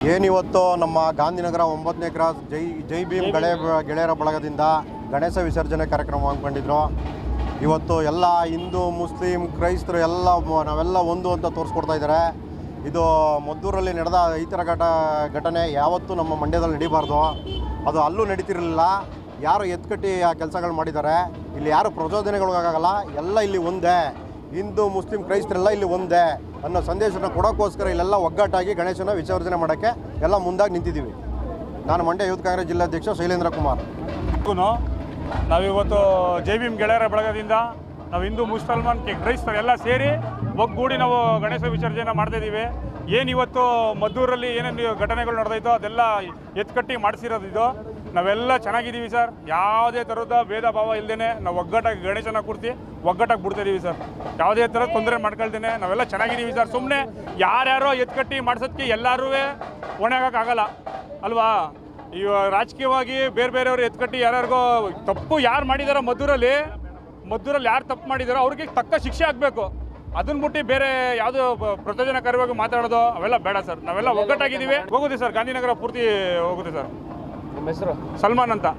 ಏನಿವತ್ತು ನಮ್ಮ ಗಾಂಧಿನಗರ ಒಂಬತ್ತನೇ ಕ್ರಾಸ್ ಜೈ ಜೈ ಭೀಮ್ ಗಳೆ ಗೆಳೆಯರ ಬಳಗದಿಂದ ಗಣೇಶ ವಿಸರ್ಜನೆ ಕಾರ್ಯಕ್ರಮ ಹಮ್ಮಿಕೊಂಡಿದ್ರು. ಇವತ್ತು ಎಲ್ಲ ಹಿಂದೂ ಮುಸ್ಲಿಂ ಕ್ರೈಸ್ತರು ಎಲ್ಲ ನಾವೆಲ್ಲ ಒಂದು ಅಂತ ತೋರಿಸ್ಕೊಡ್ತಾ ಇದ್ದಾರೆ ಇದು ಮದ್ದೂರಲ್ಲಿ ನಡೆದ ಈ ಥರ ಘಟ ಘಟನೆ ಯಾವತ್ತೂ ನಮ್ಮ ಮಂಡ್ಯದಲ್ಲಿ ನಡೀಬಾರ್ದು. ಅದು ಅಲ್ಲೂ ನಡೀತಿರಲಿಲ್ಲ. ಯಾರು ಎತ್ಕಟ್ಟಿ ಆ ಕೆಲಸಗಳು ಮಾಡಿದ್ದಾರೆ. ಇಲ್ಲಿ ಯಾರು ಪ್ರಚೋದನೆಗೊಳಗಾಗಲ್ಲ. ಎಲ್ಲ ಇಲ್ಲಿ ಒಂದೇ. ಹಿಂದೂ, ಮುಸ್ಲಿಂ, ಕ್ರೈಸ್ತರೆಲ್ಲ ಇಲ್ಲಿ ಒಂದೇ ಅನ್ನೋ ಸಂದೇಶನ ಕೊಡೋಕ್ಕೋಸ್ಕರ ಇಲ್ಲೆಲ್ಲ ಒಗ್ಗಟ್ಟಾಗಿ ಗಣೇಶನ ವಿಸರ್ಜನೆ ಮಾಡೋಕ್ಕೆ ಎಲ್ಲ ಮುಂದಾಗಿ ನಿಂತಿದ್ದೀವಿ. ನಾನು ಮಂಡ್ಯ ಯೂತ್ ಕಾಂಗ್ರೆಸ್ ಜಿಲ್ಲಾಧ್ಯಕ್ಷ ಶೈಲೇಂದ್ರ ಕುಮಾರ್. ನಾವಿವತ್ತು ಜೈ ಭೀಮ್ ಗೆಳೆಯರ ಬಳಗದಿಂದ ನಾವು ಹಿಂದೂ, ಮುಸಲ್ಮಾನ್ ಕ್ರೈಸ್ತರು ಎಲ್ಲ ಸೇರಿ ಒಗ್ಗೂಡಿ ನಾವು ಗಣೇಶ ವಿಸರ್ಜನೆ ಮಾಡ್ತಾ ಏನಿವತ್ತು ಏನು ಇವತ್ತು ಮದ್ದೂರಲ್ಲಿ ಏನೇನು ಘಟನೆಗಳು ನಡೆದೈತೋ ಅದೆಲ್ಲ ಎತ್ಕಟ್ಟಿ ಮಾಡಿಸಿರೋದು ಇದು. ನಾವೆಲ್ಲ ಚೆನ್ನಾಗಿದ್ದೀವಿ ಸರ್. ಯಾವುದೇ ಥರದ ಭೇದ ಭಾವ ಇಲ್ಲದೇ ನಾವು ಒಗ್ಗಟ್ಟಾಗಿ ಗಣೇಶನ ಕೂರ್ತಿ ಒಗ್ಗಟ್ಟಾಗಿ ಬಿಡ್ತಾಯಿದ್ದೀವಿ ಸರ್. ಯಾವುದೇ ಥರ ತೊಂದರೆ ಮಾಡ್ಕೊಳ್ತೇನೆ ನಾವೆಲ್ಲ ಚೆನ್ನಾಗಿದ್ದೀವಿ ಸರ್. ಸುಮ್ಮನೆ ಯಾರ್ಯಾರೋ ಎತ್ಕಟ್ಟಿ ಮಾಡ್ಸೋದಕ್ಕೆ ಎಲ್ಲರೂ ಹೊಣೆಗಾಗಲ್ಲ ಅಲ್ವಾ? ಇವ ರಾಜಕೀಯವಾಗಿ ಬೇರೆ ಬೇರೆಯವರು ಎತ್ಕಟ್ಟಿ ಯಾರ್ಯಾರಿಗೋ ತಪ್ಪು ಯಾರು ಮಾಡಿದಾರೋ ಮದ್ದೂರಲ್ಲಿ ಮದ್ದೂರಲ್ಲಿ ಯಾರು ತಪ್ಪು ಮಾಡಿದಾರೋ ಅವ್ರಿಗೆ ತಕ್ಕ ಶಿಕ್ಷೆ ಆಗಬೇಕು. ಅದನ್ನ ಬಿಟ್ಟು ಬೇರೆ ಯಾವುದು ಪ್ರಚೋದನಕಾರಿಯಾಗಿ ಮಾತಾಡೋದು ಅವೆಲ್ಲ ಬೇಡ ಸರ್. ನಾವೆಲ್ಲ ಒಗ್ಗಟ್ಟಾಗಿದ್ದೀವಿ. ಹೋಗುತ್ತೆ ಸರ್. ಗಾಂಧಿನಗರ ಪೂರ್ತಿ ಹೋಗುತ್ತೆ ಸರ್. ನಿಮ್ಮ ಹೆಸರು? ಸಲ್ಮಾನ್ ಅಂತ.